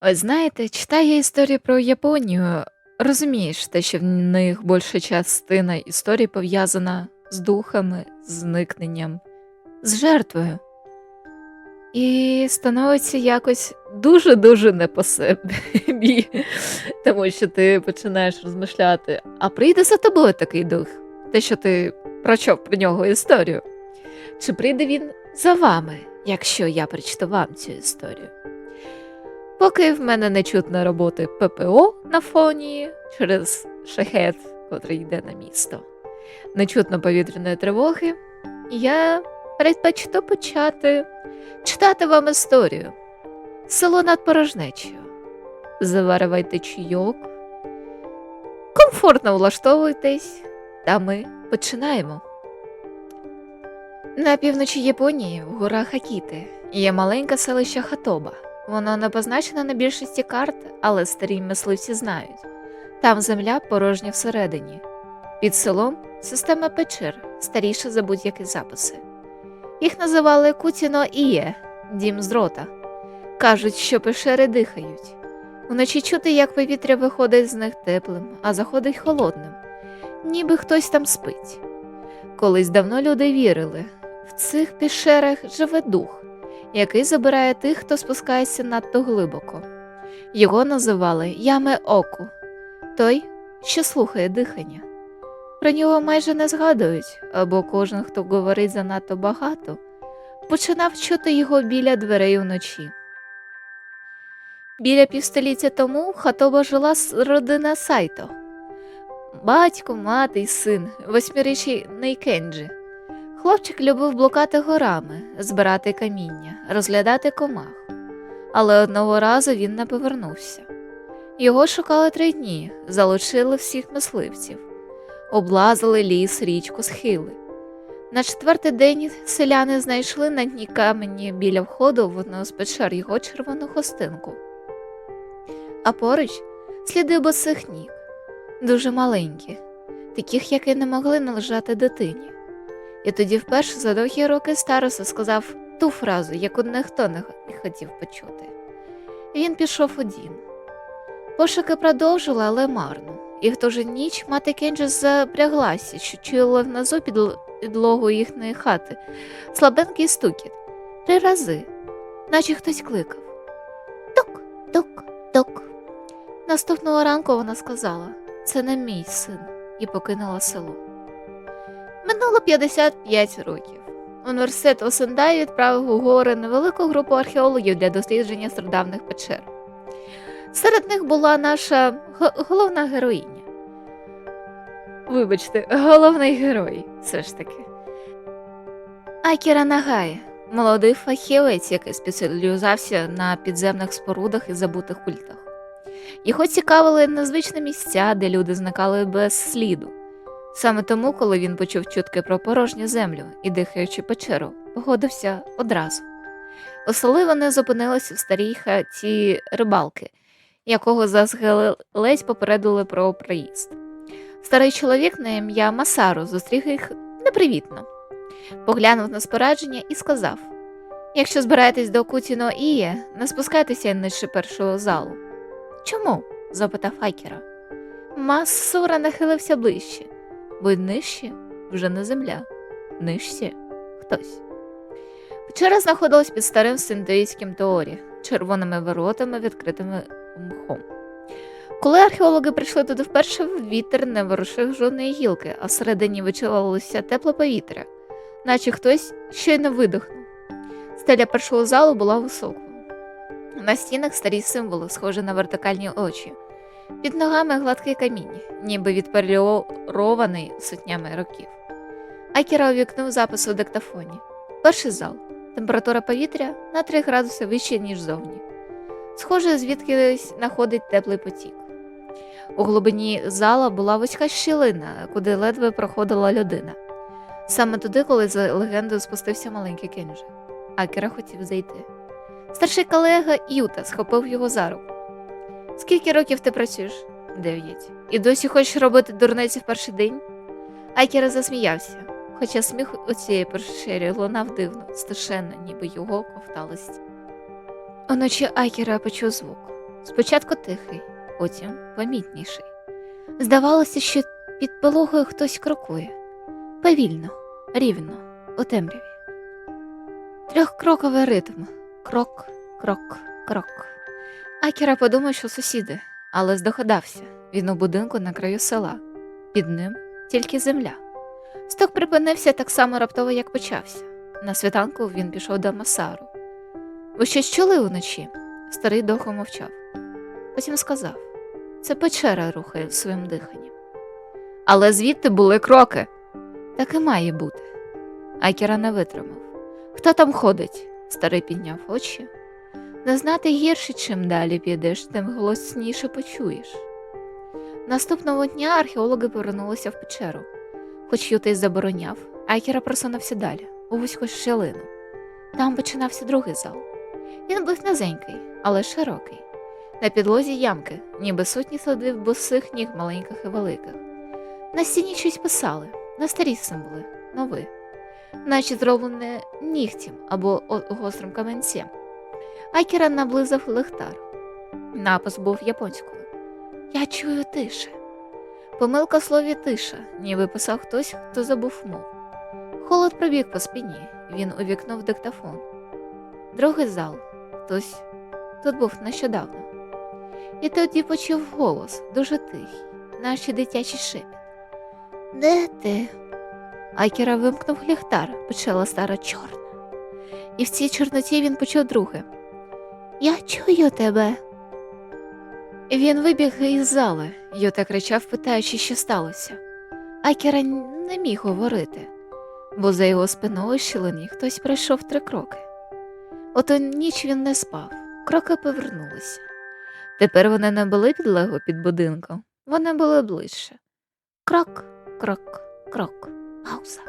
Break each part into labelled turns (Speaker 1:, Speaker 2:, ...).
Speaker 1: Ось знаєте, читає історії про Японію, розумієш те, що в них більша частина історії пов'язана з духами, зникненням, з жертвою. І становиться якось дуже-дуже не по собі, тому що ти починаєш розмишляти, а прийде за тобою такий дух, те, що ти прочов про нього історію. Чи прийде він за вами, якщо я прочитаю вам цю історію? Поки в мене не чутно роботи ППО на фоні через шахет, котрий йде на місто, не чутно повітряної тривоги, я предпочту почати читати вам історію. Село над порожнечею. Заварювайте чайок, комфортно влаштовуйтесь, та ми починаємо. На півночі Японії, в горах Акіти, є маленьке селище Хатоба. Воно не позначено на більшості карт, але старі мисливці знають. Там земля порожня всередині. Під селом система печер, старіша за будь-які записи. Їх називали Кутіно Іє, дім з рота. Кажуть, що печери дихають. Вночі чути, як повітря виходить з них теплим, а заходить холодним, ніби хтось там спить. Колись давно люди вірили, в цих пещерах живе дух, який забирає тих, хто спускається надто глибоко. Його називали Яме Оку, той, що слухає дихання. Про нього майже не згадують, або кожен, хто говорить занадто багато, починав чути його біля дверей уночі. Біля півстоліття тому Хатоба жила родина Сайто. Батько, мати й син, восьмирічний Кенджі. Хлопчик любив блукати горами, збирати каміння, розглядати комах. Але одного разу він не повернувся. Його шукали три дні, залучили всіх мисливців, облазили ліс, річку, схили. На четвертий день селяни знайшли на дні камені біля входу в одну з печер його червону хостинку. А поруч сліди босих ніг, дуже маленькі, таких, які не могли належати дитині. І тоді вперше за довгі роки староста сказав ту фразу, яку ніхто не хотів почути. І він пішов у дім. Пошуки продовжили, але марно. І в ту ж ніч мати Кенджі запряглася, що чула внизу під підлогу їхньої хати слабенький стукіт три рази, наче хтось кликав. Тук, тук, тук. Наступного ранку вона сказала: це не мій син, і покинула село. Минуло 55 років. Університет у Сендаї відправив у гори невелику групу археологів для дослідження стародавних печер. Серед них була наша головна героїня. Вибачте, головний герой, все ж таки. Акіра Нагає, молодий фахівець, який спеціалізувався на підземних спорудах і забутих культах. Його цікавили незвичні місця, де люди зникали без сліду. Саме тому, коли він почув чутки про порожню землю і дихаючу печеру, погодився одразу. У селі вони зупинилися в старій хаті рибалки, якого заздалегідь попередили про приїзд. Старий чоловік на ім'я Масару зустрів їх непривітно, поглянув на спорядження і сказав: Якщо збираєтесь до Кутіно Іє, не спускайтеся нижче першого залу. Чому? запитав Акіра. Масура нахилився ближче, бо нижче вже не земля, нижче хтось. Печера знаходилась під старим синдуїтським теорі, червоними воротами, відкритими мхом. Коли археологи прийшли туди вперше, вітер не ворушив жодної гілки, а всередині відчувалося тепле повітря, наче хтось щойно видихнув. Стеля першого залу була високою. На стінах старі символи, схожі на вертикальні очі. Під ногами гладкий камінь, ніби відполірований сотнями років. Акіра увікнув запис у диктофоні. Перший зал. Температура повітря на 3 градуси вище, ніж зовні. Схоже, звідкись находить теплий потік. У глибині зала була вузька щілина, куди ледве проходила людина. Саме туди, коли за легендою спустився маленький Кенджі. Акіра хотів зайти. Старший колега Юта схопив його за руку. Скільки років ти працюєш? Дев'ять. І досі хочеш робити дурниці в перший день? Акіра засміявся, хоча сміх у цієї пещері лунав дивно, страшенно, ніби його ковтали стіни. Уночі Акіра почув звук. Спочатку тихий, потім помітніший. Здавалося, що під пологою хтось крокує повільно, рівно, у темряві. Трьохкроковий ритм крок, крок, крок. Акіра подумав, що сусіди, але здогадався він у будинку на краю села. Під ним тільки земля. Сток припинився так само раптово, як почався. На світанку він пішов до Масару. Ви щось чули уночі? Старий довго мовчав. Потім сказав це печера рухає своїм диханням. Але звідти були кроки. Так і має бути. Акіра не витримав. Хто там ходить? Старий підняв очі. Не знати гірше, чим далі підеш, тим голосніше почуєш. Наступного дня археологи повернулися в печеру. Хоч Ютей забороняв, Акіра просунувся далі, у вузьку щелину. Там починався другий зал. Він був низенький, але широкий. На підлозі ямки, ніби сотні слідів босих ніг маленьких і великих. На стіні щось писали, на старі символи, нові, наче зроблене нігтем або гострим каменцем. Акіра наблизав лихтар. Напис був японською. Я чую тише. Помилка в слові тиша, ніби писав хтось, хто забув мову. Холод пробіг по спині, він увікнув диктофон. Другий зал, хтось тут був нещодавно. І тоді почув голос, дуже тихий, наче дитячий шепіт. Де ти? Акіра вимкнув ліхтар, почала стара чорна. І в цій чорноті він почув друге. Я чую тебе. Він вибіг із зали, Йота кричав, питаючи, що сталося. Акіра не міг говорити, бо за його спиною щілині хтось пройшов три кроки. Ото ніч він не спав, кроки повернулися. Тепер вони не були підлегло під будинком, вони були ближче. Крок, крок, крок, пауза.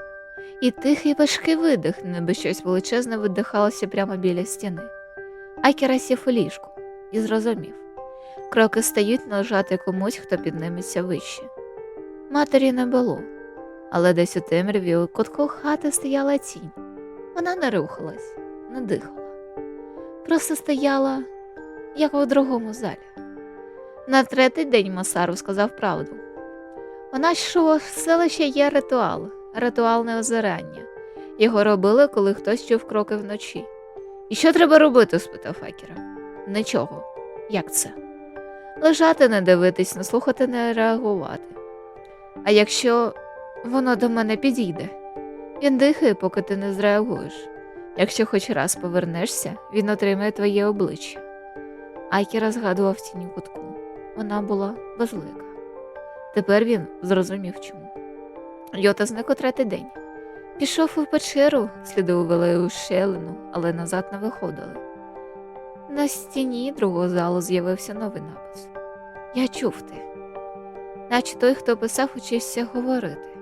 Speaker 1: І тихий важкий видих, ніби щось величезне видихалося прямо біля стіни. Акіра сів у ліжку і зрозумів. Кроки стають належати комусь, хто підніметься вище. Матері не було, але десь у темряві у кутку хати стояла тінь. Вона не рухалась, не дихала. Просто стояла, як у другому залі. На третій день Масару сказав правду. Вона що в селищі є ритуал, ритуальне озирання. Його робили, коли хтось чув кроки вночі. І що треба робити? спитав Акіра. Нічого. Як це? Лежати, не дивитись, не слухати, не реагувати. А якщо воно до мене підійде, він дихає, поки ти не зреагуєш. Якщо хоч раз повернешся, він отримає твоє обличчя. Айкіра згадував тінь кутку. Вона була безлика. Тепер він зрозумів чому. Йота зник у день. Пішов у печеру, сліди увели у щелину, але назад не виходили. На стіні другого залу з'явився новий напис Я чув ти. Наче той, хто писав, учився говорити.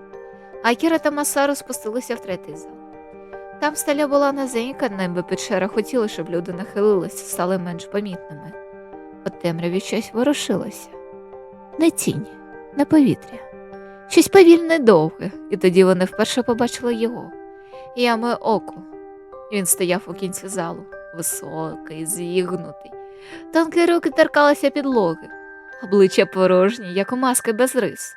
Speaker 1: Акіра та Масару спустилися в третій зал. Там стеля була низенька, ніби печера хотіла, щоб люди нахилилися, стали менш помітними. У темряві щось ворушилося. Не тінь, не повітря, щось повільне довге, і тоді вони вперше побачили його. Яме око. Він стояв у кінці залу, високий, зігнутий. Тонкі руки торкалися підлоги, обличчя порожні, як у маски без рис.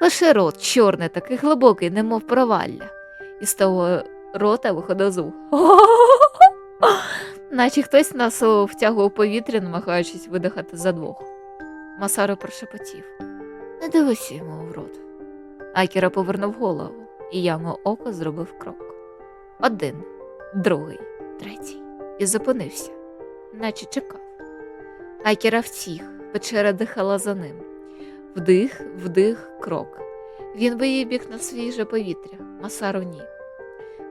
Speaker 1: Лише рот чорний, такий глибокий, немов провалля, і з того рота виходив звук. Наче хтось нас втягував повітря, намагаючись видихати за двох. Масаро прошепотів. Не дивися йому в рот. Акіра повернув голову, і ямо око зробив крок. Один, другий, третій. І зупинився, наче чекав. Акіра втіх, печера дихала за ним. Вдих, вдих, крок. Він виїбіг на свіже повітря, Масару ні.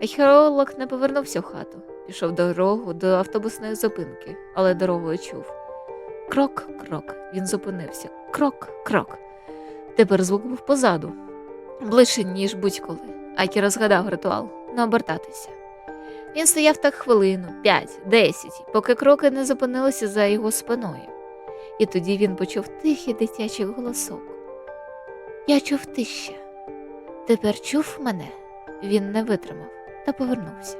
Speaker 1: Археолог не повернувся в хату, пішов дорогу до автобусної зупинки, але дорогою чув. Крок, крок, він зупинився. Крок, крок. Тепер звук був позаду, ближче, ніж будь-коли. Акі розгадав ритуал не обертатися. Він стояв так хвилину, п'ять, десять, поки кроки не зупинилися за його спиною. І тоді він почув тихий дитячий голосок. Я чув ти ще. Тепер чув мене. Він не витримав та повернувся.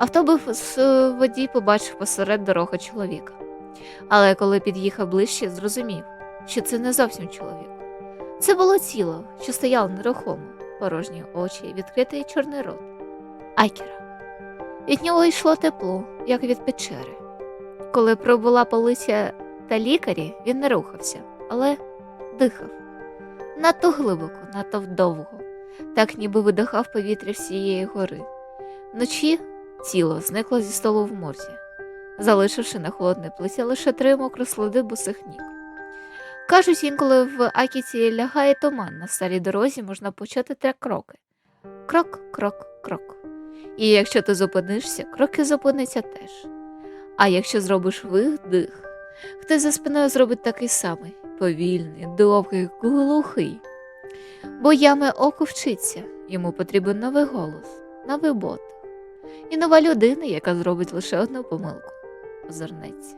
Speaker 1: Автобус з водій побачив посеред дороги чоловіка. Але коли під'їхав ближче, зрозумів, що це не зовсім чоловік. Це було тіло, що стояло нерухомо, порожні очі, відкритий чорний рот. Айкера. Від нього йшло тепло, як від печери. Коли пробула полиця та лікарі, він не рухався, але дихав. Надто глибоко, надто довго, так ніби видихав повітря всієї гори. Вночі тіло зникло зі столу в морзі, залишивши на холодній плиті лише три мокро сліди босих ніг. Кажуть, інколи в Акіті лягає туман на старій дорозі, можна почути три кроки. Крок, крок, крок. І якщо ти зупинишся, кроки зупиняться теж. А якщо зробиш видих, хтось за спиною зробить такий самий повільний, довгий, глухий. Бо яме око вчиться, йому потрібен новий голос, новий бот і нова людина, яка зробить лише одну помилку озирнеться.